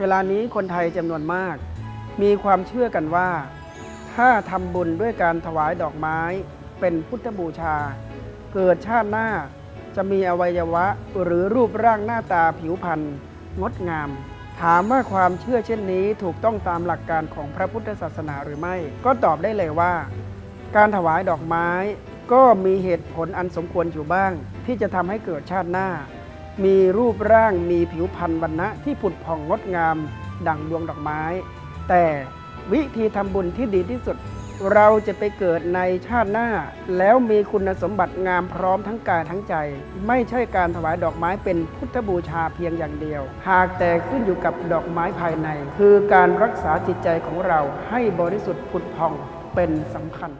เวลานี้คนไทยจำนวนมาก มีความเชื่อกันว่า ถ้าทำบุญด้วยการถวายดอกไม้ เป็นพุทธบูชา เกิดชาติหน้าจะมีอวัยวะหรือรูปร่างหน้าตาผิวพรรณงดงาม ถามว่าความเชื่อเช่นนี้ถูกต้องตามหลักการของพระพุทธศาสนาหรือไม่ ก็ตอบได้เลยว่า การถวายดอกไม้ ก็มีเหตุผลอันสมควรอยู่บ้าง ที่จะทำให้เกิดชาติหน้า มีรูปร่างมีผิวพรรณวรรณะที่ผุดผ่องงดงาม ดั่งดวงดอกไม้ แต่วิธีทำบุญที่ดีที่สุด เราจะไปเกิดในชาติหน้า แล้วมีคุณสมบัติงามพร้อมทั้งกายทั้งใจ ไม่ใช่การถวายดอกไม้เป็นพุทธบูชาเพียงอย่างเดียว หากแต่ขึ้นอยู่กับดอกไม้ภายใน คือการรักษาจิตใจของเราให้บริสุทธิ์ผุดผ่องเป็นสำคัญ